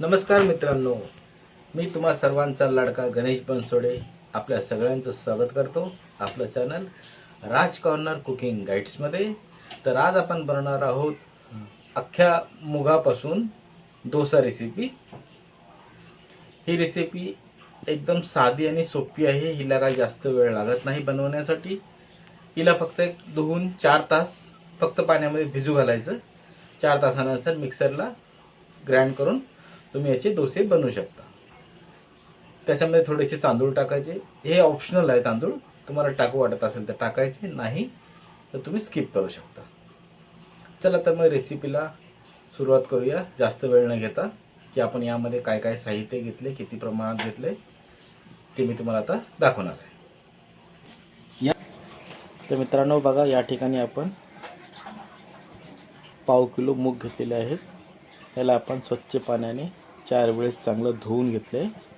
नमस्कार मित्रांनो मी तुम्हा सर्वांचा लाडका गणेश बनसोडे आपल्या सगळ्यांचं स्वागत करतो आपलं चॅनल राज कॉर्नर कुकिंग गाईड्समध्ये तर आज आपण बनवणार आहोत अख्ख्या मुगापासून डोसा रेसिपी ही रेसिपी एकदम साधी आणि सोपी आहे. हिला काही जास्त वेळ लागत नाही बनवण्यासाठी. हिला फक्त एक धुवून चार तास फक्त पाण्यामध्ये भिजू घालायचं. चार तासानंतर मिक्सरला ग्राइंड करून तुम्ही याचे डोसे बनवू शकता. त्याच्यामध्ये थोडेसे तांदूळ टाकायचे. हे ऑप्शनल आहे तांदूळ. तुम्हाला टाकू वाटत असेल तर टाकायचे. नाही तर तुम्ही स्किप करू शकता. चला तर मग रेसिपीला सुरुवात करूया. जास्त वेळ न घेता की आपण यामध्ये काय काय साहित्य घेतले किती प्रमाणात घेतले ते मी तुम्हाला आता दाखवणार आहे. या. तर मित्रांनो बघा या ठिकाणी आपण पाव किलो मूग घेतलेले आहेत. याला आपण स्वच्छ पाण्याने चार वेळेस चांगलं धुवून घेतलं. आहे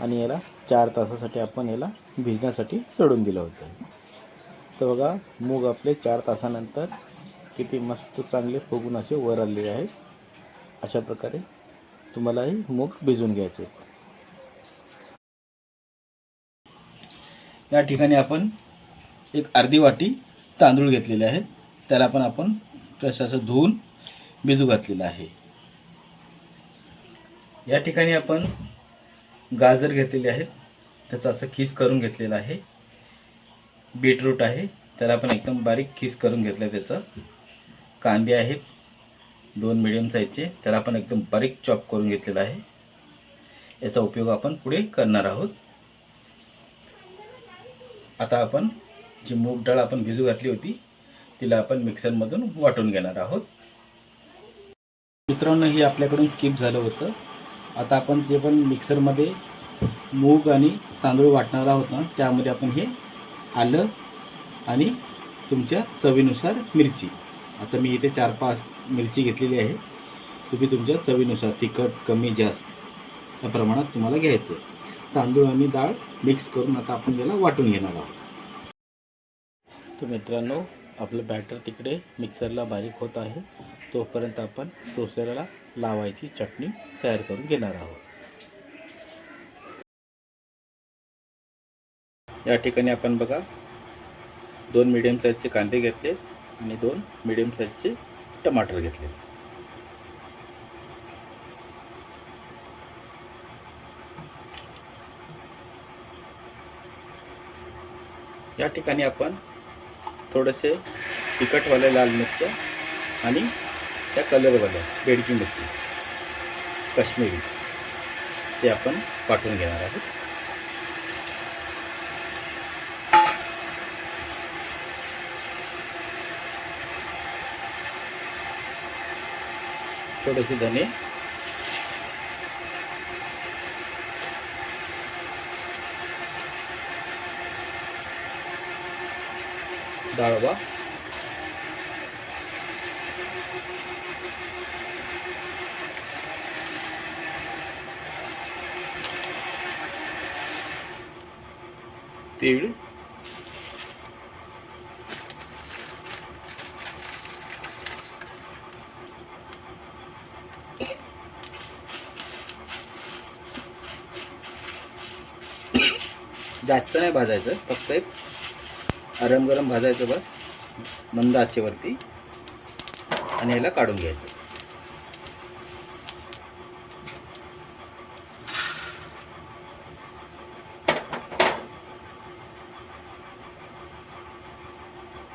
आणि याला चार तासासाठी आपण याला भिजण्यासाठी सोडून दिलं होतं. तर बघा मूग आपले चार तासानंतर किती मस्त चांगले फुगून असे वर आलेले आहेत. अशा प्रकारे तुम्हालाही मूग भिजून घ्यायचे या ठिकाणी आपण एक अर्धी वाटी तांदूळ घेतलेले आहेत. त्याला पण आपण प्रशासं धुवून भिजू घातलेलं आहे. या ठिकाणी आपण गाजर घेतलेली आहेत त्याचा असं खीस करून घेतलेलं आहे. बीटरूट आहे. त्याला आपण एकदम बारीक खीस करून घेतलं आहे त्याचं. कांदे आहेत. दोन मिडियम साईजचे त्याला आपण एकदम बारीक चॉप करून घेतलेला आहे. याचा उपयोग आपण पुढे करणार आहोत. आता आपण जी मूग डाळ आपण भिजू घातली होती तिला आपण मिक्सरमधून वाटून घेणार आहोत. मित्रांनो हे आपल्याकडून स्किप झालं होतं. आता आपण जे पण मिक्सरमध्ये मूग आणि तांदूळ वाटणार आहोत ना त्यामध्ये आपण हे आलं आणि तुमच्या चवीनुसार मिरची. आता मी इथे चार पाच मिरची घेतलेली आहे. तुम्ही तुमच्या चवीनुसार तिखट कमी जास्त या प्रमाणात तुम्हाला घ्यायचं. आहे तांदूळ आणि डाळ मिक्स करून आता आपण याला वाटून घेणार आहोत. तर मित्रांनो आपलं बॅटर तिकडे मिक्सरला बारीक होत आहे. तोपर्यंत आपण डोस्याला लावायची चटणी तयार करून घेणार आहोत. या ठिकाणी आपण बघा दोन मिडियम साईजचे कांदे घेतले आणि दोन मिडियम साईजचे टमाटर घेतले. या ठिकाणी आपण थोडेसे तिखटवाले लाल मिरच्या आणि त्या कलरवाल्या बेडकी मिरची काश्मीरी ते आपण पाठवून घेणार आहोत. थोडेसे धने. डाळवा. तीळ जास्त नाही भाजायचं फक्त एक गरम गरम भाजायचं बस मंद आचेवरती. आणि ह्याला काढून घ्यायचं.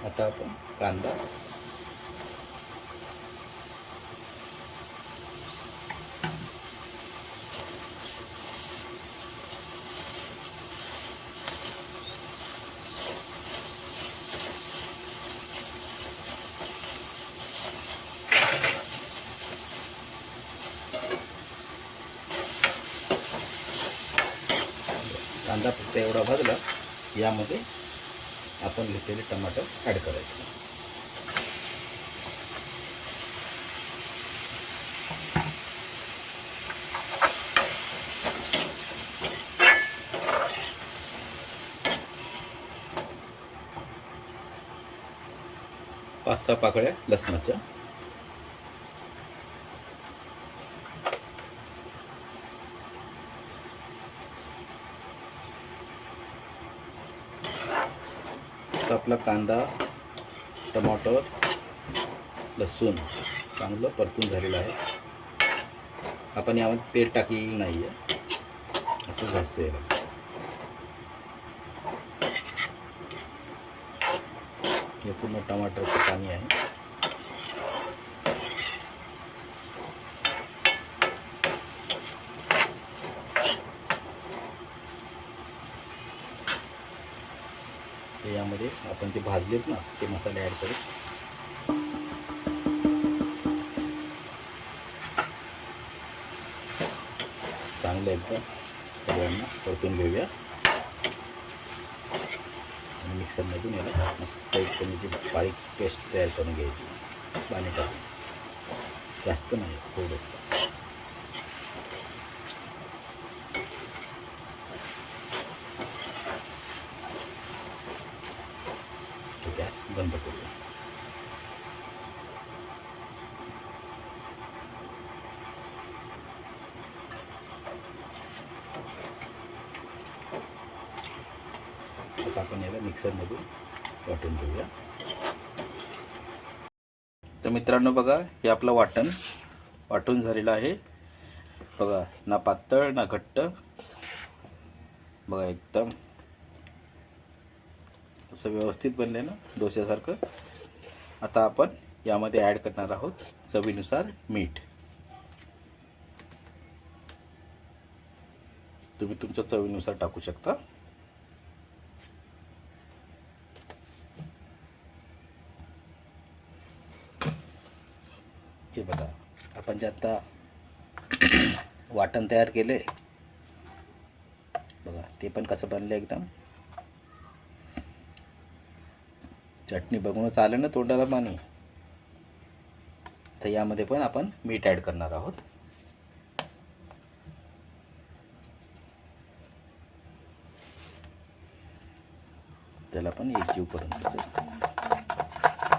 आता आपण कांदा कांदा फक्त एवढा भाजला यामध्ये आपण घेतलेले टमाटर ॲड करायचे. पाच सहा पाकळ्या लसणाच्या. आपला कांदा टमाटर लसूण चांगलं परतून झालेलं आहे. आपण यामध्ये तेल टाकलेलं नाही आहे असं भाजतो याला हे पूर्ण टमाटरचं पाणी आहे. ते यामध्ये. आपण जे भाजलेत ना ते मसाले ॲड करू. चांगलं एकदम. सगळ्यांना परतून घेऊया. आणि मिक्सरमधून याला मस्त एकदम जी बारीक पेस्ट तयार करून घ्यायची. पाणी टाकून. जास्त नाही थोडंसं तो गॅस बंद करूया. आता आपण याला मिक्सरमधून वाटून घेऊया. तर मित्रांनो बघा हे आपलं वाटण वाटून झालेलं आहे. बघा ना पातळ ना घट्ट. बघा एकदम असं व्यवस्थित बनले ना डोश्यासारखं. आता आपण यामध्ये ॲड करणार आहोत चवीनुसार मीठ. तुम्ही तुमच्या चवीनुसार टाकू शकता. हे बघा आपण जे आता वाटण तयार केले बघा ते पण कसं बनलं एकदम. चटणी बघूनच आलं ना तोंडाला पाणी. तर यामध्ये पण आपण मीठ ॲड करणार आहोत. त्याला पण एकजीव करून घ्यायचं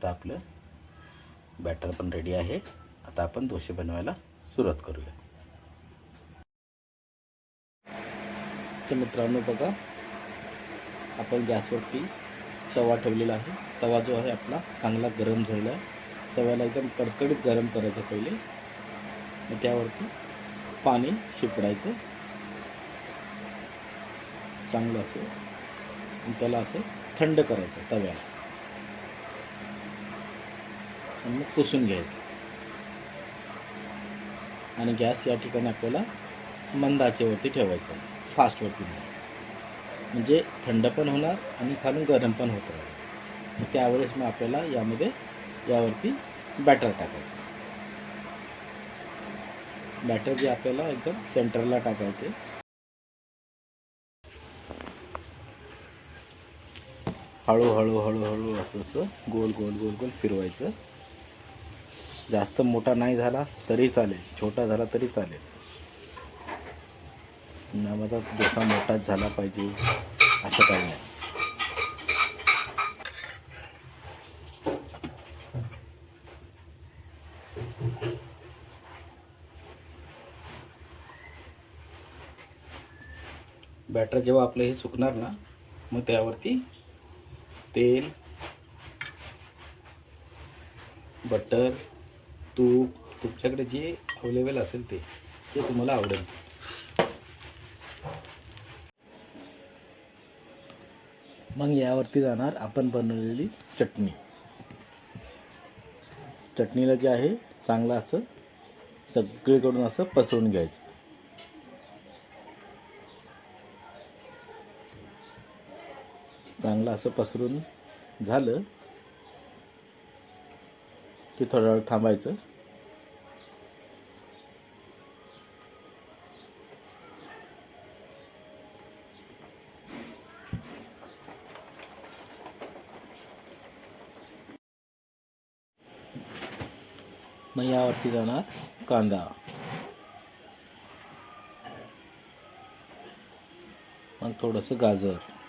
आता आपलं बॅटर पण रेडी आहे. आता आपण दोसे बनवायला सुरुवात करूया. तर मित्रांनो बघा आपण गॅसवरती तवा ठेवलेला आहे. तवा जो आहे आपला चांगला गरम झालेला आहे. तव्याला एकदम कडकडीत गरम करायचं पहिले. मग त्यावरती पाणी शिपडायचं. चांगलं असं. त्याला असं थंड करायचं तव्याला आणि मग पुसून घ्यायचं. आणि गॅस या ठिकाणी आपल्याला मंदाचेवरती ठेवायचं. ठेवायचा फास्टवरती म्हणजे थंड पण होणार आणि खालून गरम पण होत राहणार त्यावेळेस मग आपल्याला यामध्ये यावरती बॅटर टाकायचं. बॅटर जे आपल्याला एकदम सेंटरला टाकायचे. हळूहळू हळूहळू असं असं गोल गोल गोल गोल फिरवायचं. जास्त मोठा नाही झाला तरी चालेल. छोटा झाला तरी चालेल. ना माझा डोसा मोठाच झाला पाहिजे असं काही नाही. बॅटर जेव्हा आपलं हे सुकणार ना मग त्यावरती तेल बटर तूप तुमच्याकडे जे अवेलेबल असेल ते ते तुम्हाला आवडेल. मग यावरती जाणार आपण बनवलेली चटणी. चटणीला जे आहे चांगलं असं सगळीकडून असं पसरून घ्यायचं. चांगलं असं पसरून झालं की थोडा वेळ थांबायचं. मग यावरती जाणार कांदा. मग थोडंसं गाजर.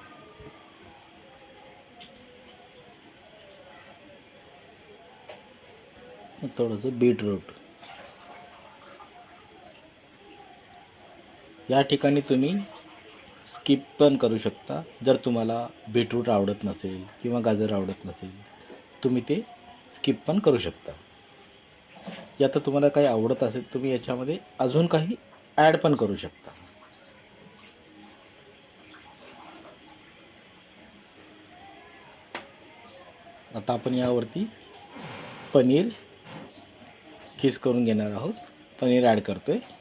थोडंसं बीटरूट. या ठिकाणी तुम्ही स्किप पण करू शकता. जर तुम्हाला बीटरूट आवडत नसेल किंवा गाजर आवडत नसेल तुम्ही ते स्किप पण करू शकता. या तर तुम्हाला काही आवडत असेल तुम्ही याच्यामध्ये अजून काही ॲड पण करू शकता. आता आपण यावरती पनीर खीस करून घेणार आहोत. पनीर ॲड करतो आहे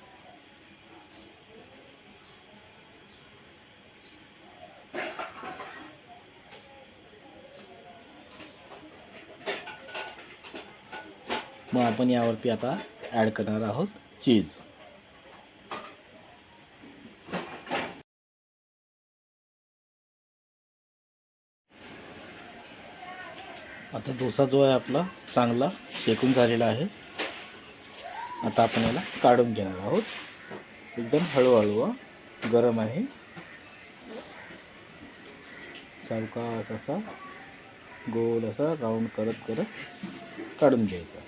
मग आपण यावरती आता ॲड करणार आहोत चीज आता डोसा जो आहे आपला चांगला शेकून झालेला आहे. आता आपण याला काढून घेणार आहोत. एकदम हळूहळू गरम आहे. सावकाश असा गोल असा राऊंड करत करत काढून घ्यायचा.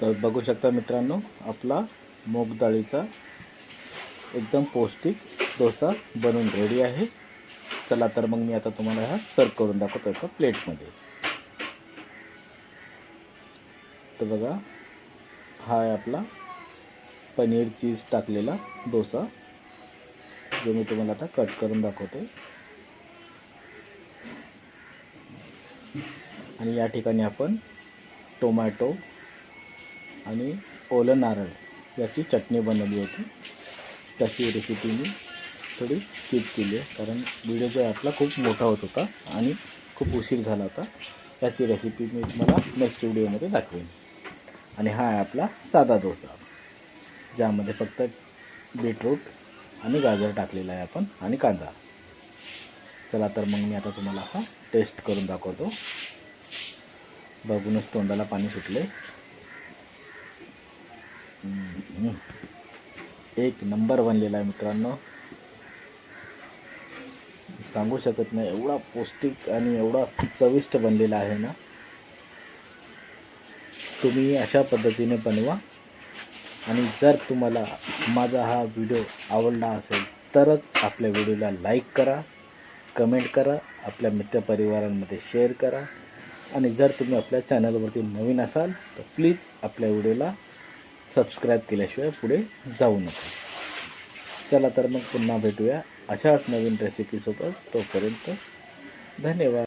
तर बघू शकता मित्रांनो आपला मूग एकदम पौष्टिक डोसा बनवून रेडी आहे. चला तर मग मी आता तुम्हाला हा सर्व करून दाखवतो एका प्लेटमध्ये तर बघा हा आहे आपला पनीर चीज टाकलेला डोसा जो मी तुम्हाला आता कट करून दाखवते आणि या ठिकाणी आपण टोमॅटो आणि ओलं नारळ याची चटणी बनवली होती. त्याची रेसिपी मी थोडी स्किप केली आहे कारण व्हिडिओ जो आहे आपला खूप मोठा होत होता आणि खूप उशीर झाला होता. याची रेसिपी मी तुम्हाला नेक्स्ट व्हिडिओमध्ये दाखवेन. आणि हा आहे आपला साधा डोसा ज्यामध्ये फक्त बीटरूट आणि गाजर टाकलेला आहे आपण आणि कांदा. चला तर मग मी आता तुम्हाला हा टेस्ट करून दाखवतो. बघूनच तोंडाला पाणी सुटले एक नंबर बनलेला आहे मित्रांनो. सांगू शकत नाही एवढा पौष्टिक आणि एवढा चविष्ट बनलेला आहे ना. तुम्ही अशा पद्धतीने बनवा. आणि जर तुम्हाला माझा हा व्हिडिओ आवडला असेल तरच आपल्या व्हिडिओला लाईक करा कमेंट करा आपल्या मित्रपरिवारांमध्ये शेअर करा. आणि जर तुम्ही आपल्या चॅनलवरती नवीन असाल तर प्लीज आपल्या व्हिडिओला सबस्क्राईब केल्याशिवाय पुढे जाऊ नका. चला तर मग पुन्हा भेटूया अशाच नवीन रेसिपीसोबत तोपर्यंत धन्यवाद.